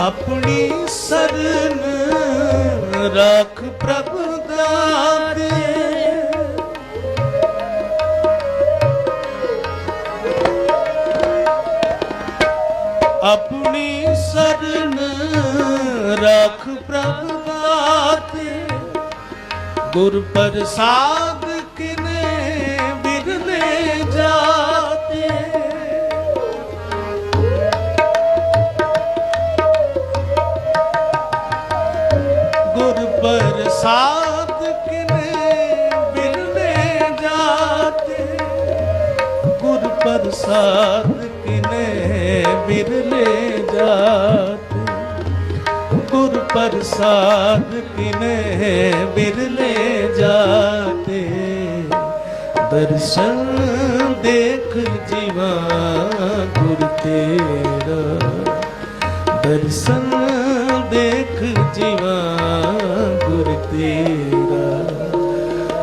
ਆਪਣੀ ਸਰਨ ਰੱਖ ਪ੍ਰਭ ਦਾਤੇ। ਆਪਣੀ ਸਰਨ ਰੱਖ ਪ੍ਰਭ ਦਾਤੇ। ਗੁਰ ਪ੍ਰਸਾਦ ਪ੍ਰਸਾਦ ਕਿਨੇ ਬਿਰਲੇ ਜਾਤੇ? ਗੁਰ ਪ੍ਰਸਾਦ ਕਿਨੇ ਬਿਰਲੇ ਜਾਤੇ? ਗੁਰ ਪ੍ਰਸਾਦ ਕਿਨੇ ਬਿਰਲੇ ਜਾਤੇ? ਦਰਸ਼ਨ ਦੇਖ ਜੀਵਾ ਗੁਰ ਤੇਰਾ। ਦਰਸ਼ਨ ਦੇਖ ਜੀਵਾ